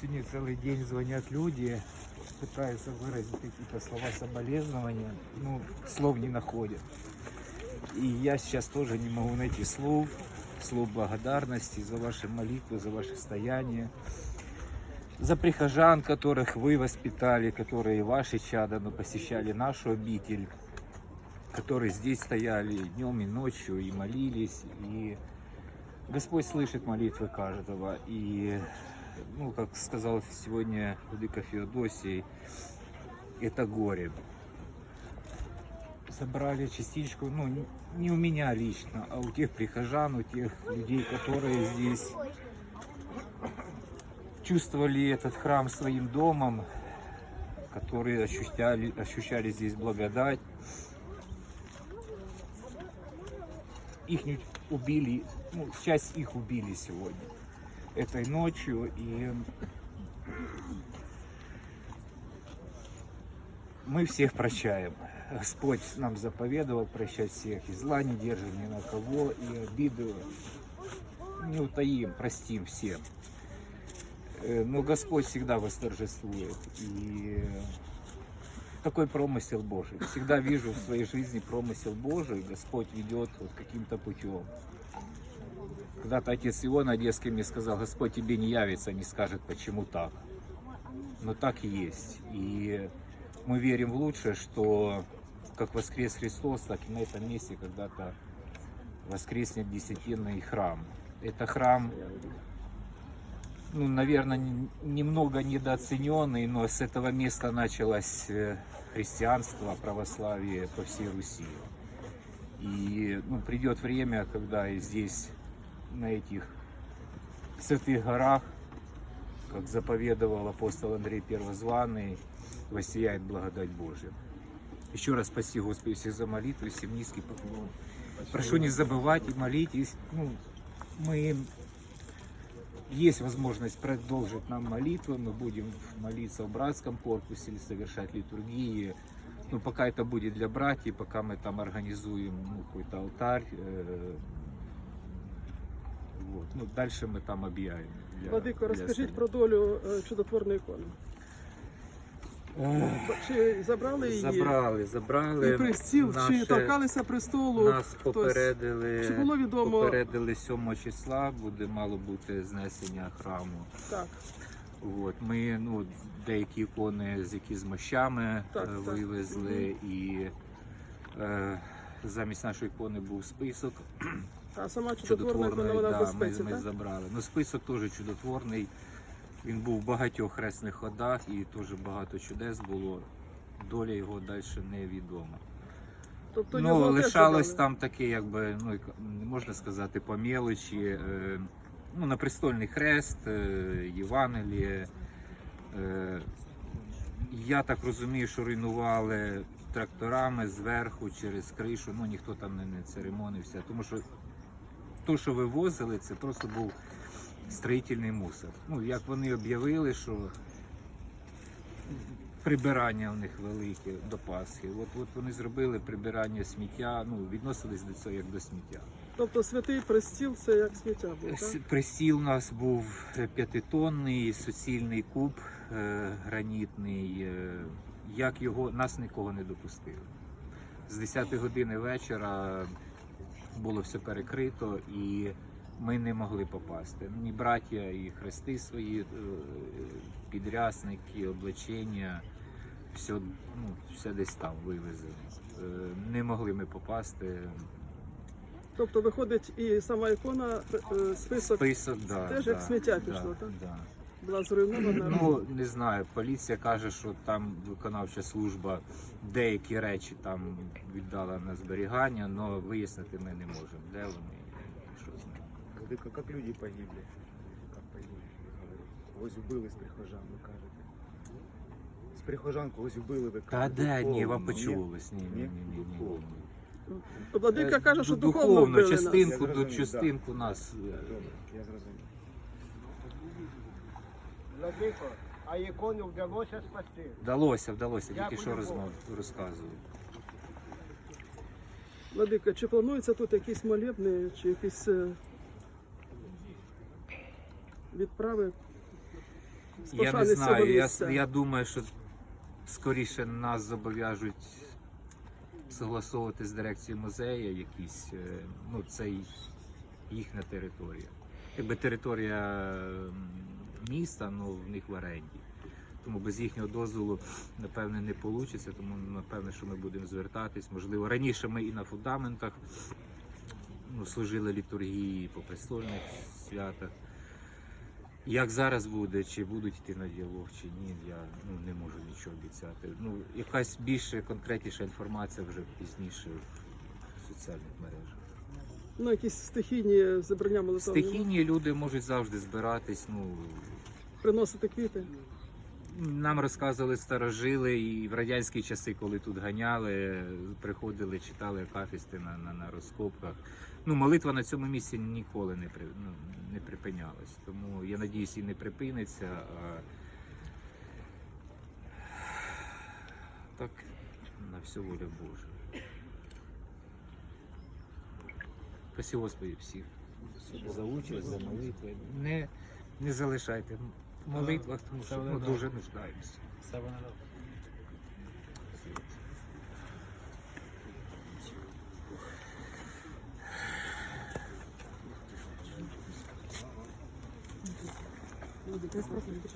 Сегодня целый день звонят люди, пытаются выразить какие-то слова соболезнования, ну, слов не находят. И я сейчас тоже не могу найти слов, слов благодарности за ваши молитвы, за ваше стояние, за прихожан, которых вы воспитали, которые ваши чада, но посещали нашу обитель, которые здесь стояли днем и ночью и молились. И Господь слышит молитвы каждого. И, ну, как сказал сегодня Владыка Феодосий, это горе. Собрали частичку, ну, не- у меня лично, а у тех прихожан, у тех людей, которые здесь чувствовали этот храм своим домом, которые ощущали, ощущали здесь благодать. Их убили, ну, часть их убили сегодня, этой ночью, и мы всех прощаем. Господь нам заповедовал прощать всех, и зла не держим ни на кого, и обиду не утаим, простим всем. Э, Но Господь всегда восторжествует. И такой промысел Божий. Всегда вижу в своей жизни промысел Божий. Господь ведет вот каким-то путем. Когда-то отец Иоанн Одесский мне сказал, Господь тебе не явится, не скажет, почему так. Но так и есть. И мы верим в лучшее, что как воскрес Христос, так и на этом месте когда-то воскреснет десятинный храм. Это храм ну, наверное, немного недооцененный, но с этого места началось э, христианство, православие по всей Руси. И ну, придет время, когда и здесь, на этих святых горах, как заповедовал апостол Андрей Первозванный, воссияет благодать Божия. Еще раз спасибо Господи всех за молитву, всем низкий поклон. Прошу не забывать и молитесь. Ну, мы есть возможность продолжить нам молитвы, мы будем молиться в братском корпусе или совершать литургии. Ну, пока это будет для братьев, пока мы там организуем ну, какой-то алтарь. э, вот. Ну, дальше мы там объявим. для- Владико, для розкажіть остальних. про долю е, чудотворної ікони. Чи забрали її? Забрали, забрали. І чи Наше- торкалися престолу? Нас хтось? попередили, Чи було відомо- попередили 7 числа, буде мало бути знесення храму. Так. От, ми ну, деякі ікони, з які з мощами Так, е, так. вивезли, і е, замість нашої ікони був список А сама чудотворна чудотворний. вона в Да, ми, безпеці, ми так? забрали. Ну, список теж чудотворний. Він був в багатьох хресних ходах і теж багато чудес було. Доля його далі невідома. Тобто ну, лишалось там таке, якби, ну, можна сказати, по мелочі. Е, ну, на престольний хрест, е, Євангеліє. Е, я так розумію, що руйнували тракторами зверху через кришу, ну ніхто там не, не церемонився. Тому що то, що вивозили, це просто був строїтельний мусор. Ну, як вони об'явили, що прибирання у них велике до Пасхи. От, от вони зробили прибирання сміття, ну, відносились до цього як до сміття. Тобто святий престіл це як сміття був, С- так? Присіл у нас був п'ятитонний суцільний куб е, гранітний. Е, як його нас нікого не допустили. З 10 години вечора було все перекрито і ми не могли попасти. Ні браття, і хрести свої, е, підрясники, облачення, все, ну, все десь там вивезено. Не могли ми попасти. Тобто виходить і сама ікона, е, список Список, да, теж да, як сміття да, пішло, так? Да. була зруйнована. Ну не знаю. Поліція каже, що там виконавча служба деякі речі там віддала на зберігання, але вияснити ми не можемо, де вони з как люди погибли? Как погибли? Ось вбили з прихожан, ви кажете. З прихожан когось вбили, ви Та кажете. де ні, вам Духовно, почулось. Ні, ні, ні, ні, ні, ні. Духовно. Владика каже, що Е, духовно вбили нас. частинку, зрозумів, частинку нас. е, Добре, я зрозумів. Владико, а ікону вдалося спасти. Вдалося, вдалося, тільки Дякую що Богу. розмов розказую. Владика, чи планується тут якісь молебні, чи якісь е, відправи? Я не знаю. Я, я думаю, що скоріше нас зобов'яжуть согласовувати з дирекцією музею якісь, е, ну це їхня територія. Якби територія міста, ну в них в оренді. Тому без їхнього дозволу, напевне, не вийде, тому напевне, що ми будемо звертатись. Можливо, раніше ми і на фундаментах ну, служили літургії по престольних святах. Як зараз буде, чи будуть йти на діалог, чи ні, я ну, не можу нічого обіцяти. Ну, якась більше конкретніша інформація вже пізніше в соціальних мережах. Ну, якісь стихійні зібрання молитовні. Стихійні люди можуть завжди збиратись. Ну, Приносити квіти. нам розказували старожили, і в радянські часи, коли тут ганяли, приходили, читали акафісти на, на, на розкопках. Ну, молитва на цьому місці ніколи не, при, ну, не припинялась. Тому я надіюсь, і не припиниться. А... Так, на всю волю Божу. Спасибо Господи всіх за участь, за молитви. Не, не залишайте в молитвах, тому що ну, дуже нуждаємося. Не спробуйте.